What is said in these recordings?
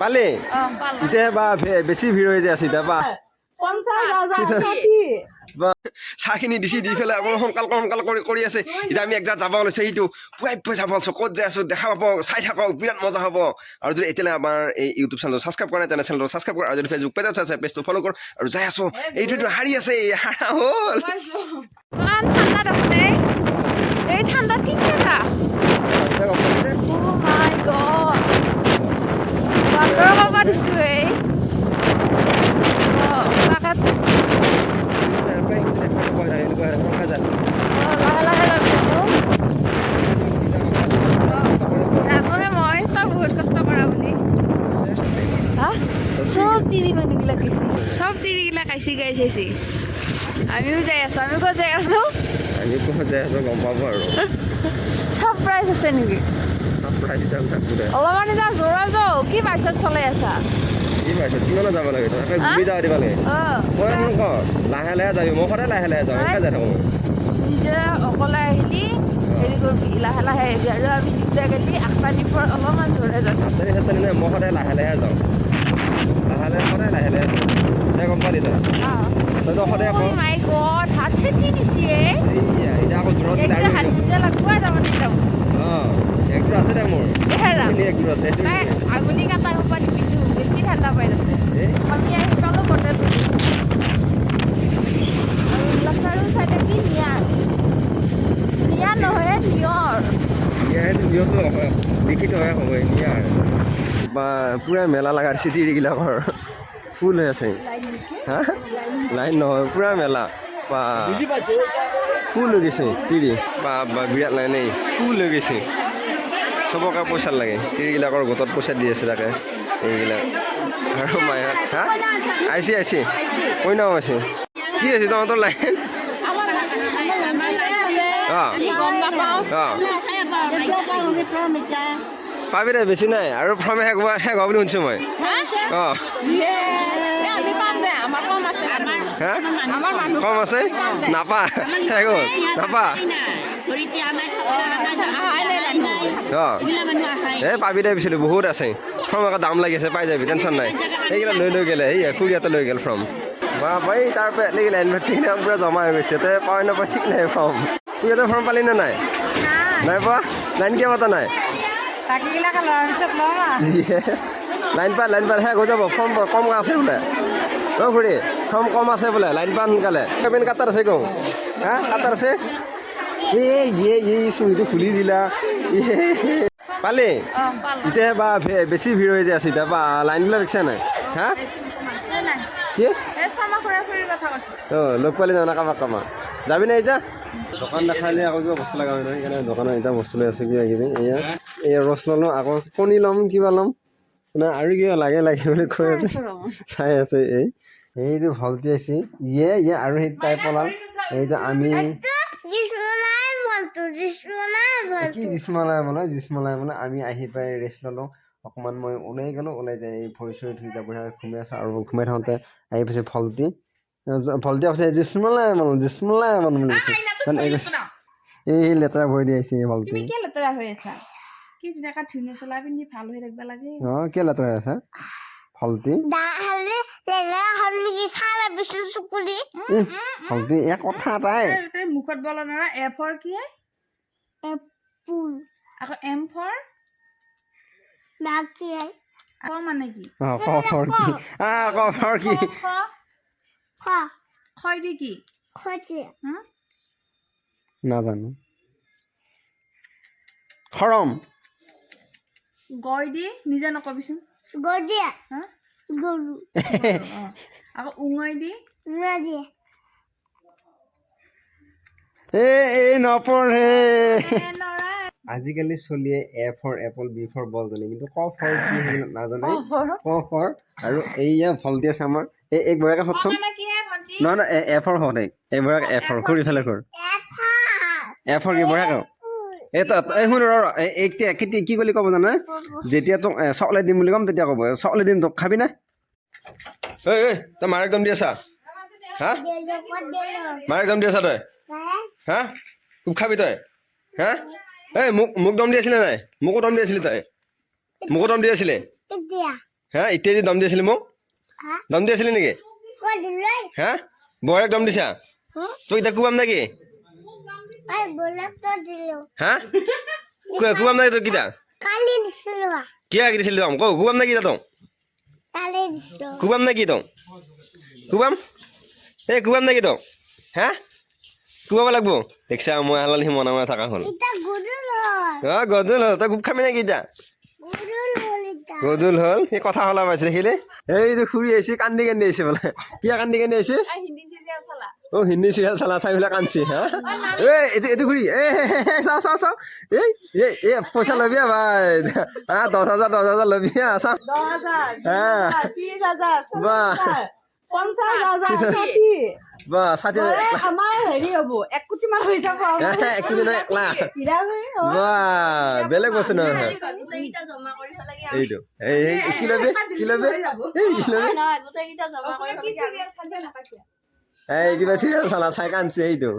পালি? এতিয়া বা বেছি ভিৰ হৈ যায় আছে এতিয়া বা। চাহখিনি দিছি দি পেলাই আকৌ সোনকাল সোনকাল কৰি কৰি আছে। এতিয়া আমি একজাত যাব ওলাইছে সেইটো পুৱাই পুৱাই যাব ওলাইছোঁ ক'ত যাই আছোঁ দেখা পাব চাই থাকক বিৰাট মজা হ'ব। আৰু যদি এতিয়ালৈ আমাৰ এই ইউটিউব চেনেলটো ছাবস্ক্ৰাইব কৰা নাই তেনে চেনেলটো ছাবস্ক্ৰাইব কৰা। আৰু যদি ফেচবুক পেজত আছে পেজটো ফ'ল' কৰ। আৰু যাই আছোঁ এইটোতো হাৰি আছে হাৰা হ'ল। ইমান ঠাণ্ডা দেখোন এই এই ঠাণ্ডাত কি খেলা ও মাই গড বান্দৰৰ বাবা দিছো এই অ, তাকাত অ, লাহে লাহে যাবি আকৌ জানোৱে মই তই বহুত কষ্ট কৰা বুলি হা চব তিৰি মানুহগিলা কৈছে চব তিৰিগিলা কাইছি গাই চাইছি। আমিও যাই আছো আমি ক'ত যাই আছো? আমি ক'ত যাই আছোঁ গম পাব আৰু। ছাৰপ্ৰাইজ আছে নেকি? অলপমান এতিয়া জোৰা যাও কি বাইছত চলাই আছা? কি পাইছে কিমানত যাব লাগে তই একে ঘূৰি যাব দিব লাগে। অঁ। মই এখন ক লাহে লাহে যাবি মই সদায় লাহে লাহে যাওঁ এনেকৈ যাই থাকোঁ নিজে অকলে আহিলি হেৰি কৰিবি লাহে লাহে আহিবি আৰু আমি দুটাই গেলি আখপানীৰ পৰা অলপমান জোৰে যাম হাততালি চাততালি নাই মই সদায় লাহে লাহে যাওঁ। লাহে লাহে সদায় লাহে লাহে যাওঁ। দে গম পালি তই? তইতো সদায় কওঁ মাই গড হাত চেচি নিছি এ। এইয়া এতিয়া আকৌ জোৰত এক দিলে যে আৰু হাত নিজে লাগোৱা যাব নিলাম অঁ একযোৰ আছে দে মোৰ। হেৰাম তিনি একযোৰ আছে সেইটো নাই আগুলি কাটাৰ আমি কি নিয়াৰ নিয়াৰ নহয় নিয়ৰ। নিয়মটো লিখিত হয় হ'ব ইয়াৰ বা পূৰা মেলা লগা দিছে তিৰিগিলাকৰ ফুল হৈ আছে। হা? লাইন নহয় পূৰা মেলা। বা ফুল হৈ গৈছে তিৰি বা বিৰাট লাইন এই। ফুল হৈ গৈছে। চবকে পইচা লাগে। তিৰিগিলাকৰ গোটত পইচা দি আছে তাকে। এইবিলাক। আৰু মায়ে হা আহিছে আহিছে কইনাও আছে কি আছে তহঁতৰ লাইন অঁ অঁ পাবি দে বেছি নাই আৰু ফ্ৰম শেষ হোৱা শেষ হোৱা বুলি শুনিছোঁ মই অঁ হা কম আছে নাপা শেষ হ'ল নাপা এই পাবি দে পিছলৈ বহুত আছে ফ্ৰম আকৌ দাম লাগি আছে পাই যাবি টেনশ্যন নাই সেইকেইটা লৈ লৈ গ'লে এই খুৰী এটা লৈ গ'ল ফ্ৰম বা ভাই তাৰ পৰা লাগি লাইন পাতি কিনে পূৰা জমা হৈ গৈছে তে পাই নাপাই ঠিক নাই ফ্ৰম খুৰীহঁতে ফ্ৰম পালি নে নাই নাই পোৱা লাইন কিয় পতা নাই ইয়ে। লাইন পাত লাইন পাত শেষ হৈ যাব ফৰ্ম কম আছে বোলে অ' খুৰী ফৰ্ম কম আছে বোলে লাইন পাত সোনকালে পেমেণ্ট কাটাৰ আছে কওঁ হা কাটাৰ আছে এ ইয়ে এই চুৰিটো খুলি দিলা। পালি? এতিয়া বা বেছি ভিৰ হৈ যায় আছে এতিয়া বা লাইনবিলাক দেখিছা নাই? হা? লগ পালি জানা কাবাক কামা। যাবি নাই এতিয়া? দোকান দেখালে আকৌ কিবা বস্তু লগা হয় নহয় সেইকাৰণে দোকানত এতিয়া বস্তু লৈ আছে কিবা কিবি। এয়া এয়া ৰস ল'লোঁ আকৌ কণী ল'ম কিবা ল'ম। মানে আৰু কিবা লাগে লাগে বুলি কৈ আছে। চাই আছে এই। এইটো ভলটি আছে। ইয়ে ইয়ে আৰু সেই তাই পলাল এইটো আমি কি জিচমলাই মানে জিচমলাই মানে আমি আহি পাই ৰেষ্ট ল'লোঁ অকণমান মই ওলাই গ'লোঁ ওলাই যাই এই ভৰি চৰি ধুই যাব ঘুমাই আছোঁ আৰু ঘুমাই থাকোঁতে আহি পাইছে ভলটি। ভলটি কৈছে জিচমলাই মানে জিচমলাই মানে বুলি কৈছে। এই লেতেৰা ভৰি দি আহিছে এই ভলটি। লেতেৰা হৈ আছা? কি ধুনীয়াকৈ ধুনীয়া চোলা পিন্ধি ভাল হৈ থাকিব লাগে। অঁ কিয় লেতেৰা হৈ আছে? ভলটি। ইহ, ভলটি এক কথা এটাই। তই- তই মুখত বল নোৱাৰা এ ফৰ কি আকৌ এম ফৰ? ক মানে কি? অঁ ক ফৰ কি? আহ ক ফৰ কি? খ খ দি কি? হুম? নাজানো। খৰম। গয় দি নিজে নকবিচোন। হা? অঁ আকৌ উঙৈ দি। এ এই নপঢ়ে। এ নৰা আজিকালি চলিয়ে A for apple B for ball জানে কিন্তু ক ফৰ কি নাজানে ক ফৰ আৰু এইয়া ভলটি আছে আমাৰ। এই এক বয়াকে ক সদচোন নহয় নহয় এ ফৰ হওঁ দেই। এই বয়াকে এ ফৰ ঘূৰি ফালে ঘূৰ এ ফৰ কি কওঁ এই তই এই শুন ৰ এই এই কেতিয়া কি বুলি ক'ব জানে? যেতিয়া তোক এ, চকলেট দিম বুলি ক'ম তেতিয়া ক'ব। চকলেট দিম তোক খাবি নে? ঐ ঐ তই মাৰ একদম দি আছা? হা? মাৰ একদম দি আছা তই? হা? খুব খাবি তই? হা? এই মোক মোক দম দি আছিলে নাই? মোকো দম দি আছিলি তই। মোকো দম দি আছিলে? হা এতিয়া যে দম দি আছিলি মোক? দম দি আছিলি নেকি? হা? বৌৰেক দম দিছা? তই এতিয়া কোবাম নেকি? হা? কোবাম নেকি তই কিতা। কিয় আঁকি দিছিলি দম? কৌ কোবাম নেকি দিছিলোঁ। কোবাম নেকি তই কোবাম? এই কোবাম নেকি তই হা? কোবাব লাগব। দেখছা মই হালাল সি মনে মনে থকা হ'ল। অ গধুল হ'ল তই গোপ খাবি নেকি এতিয়া? গধুল হ'ল সি কথা হলা পাইছে দেখিলে এইটো খুৰি আহিছে কান্দি কান্দি আহিছে বোলে। কিয় কান্দি কান্দি আহিছে? অ হিন্দী চিৰিয়েল চালা চাই পেলাই কান্দছি হা? এ এইটো এইটো ঘূৰি এ চাওঁ চাওঁ চাওঁ। এই এই এই পইচা ল'বি ভাই। হা দহ হাজাৰ দহ হাজাৰ ল'বি হা চাওঁ। দহ হাজাৰ হা ত্ৰিছ হাজাৰ বাহ পঞ্চাছ হাজাৰ ষাঠি বা ষাঠি আমাৰ হেৰি হ'ব এক কোটি মান হৈ যাব এক কোটি নহয় এক লাখ। বা বেলেগ বস্তু নহয় এইটো। এই এই এই, কি ল'বি? কি ল'বি? এই কি ল'বি? এই কিবা চিৰিয়েল চালা চাই কান্দছে এইটো।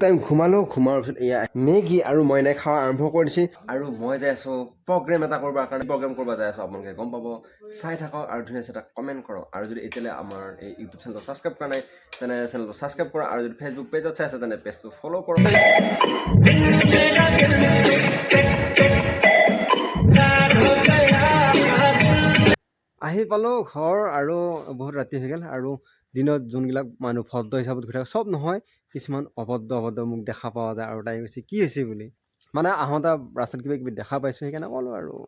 টাইম ঘুমালো ঘুমাৰ পিছত এয়া মেগী আৰু মইনাই খাৱা আৰম্ভ কৰি দিছে। আৰু মই যাই আছো প্ৰগ্ৰেম এটা কৰিবৰ কাৰণে প্ৰগ্ৰেম কৰিব যাই আছো আপোনালোকে গম পাব। চাই থাকক আৰু ধুনীয়াছে এটা কমেণ্ট কৰক। আৰু যদি এতিয়ালৈ আমাৰ এই ইউটিউব চেনেলটো ছাবস্ক্ৰাইব কৰা নাই তেনে চেনেলটো ছাবস্ক্ৰাইব কৰা আৰু যদি ফেচবুক পেজত চাই আছে তেনে পেজটো ফ'ল' কৰক। আহি পালোঁ ঘৰ আৰু বহুত ৰাতি হৈ গ'ল আৰু দিনত যোনবিলাক মানুহ ভদ্ৰ হিচাপত ঘূৰি থাকে চব নহয় কিছুমান অভদ্ৰ অভদ্ৰ মোক দেখা পোৱা যায় আৰু তাই কৈছে কি হৈছে বুলি? মানে আহোঁতে ৰাস্তাত কিবা কিবি দেখা পাইছোঁ সেইকাৰণে ক'লোঁ আৰু।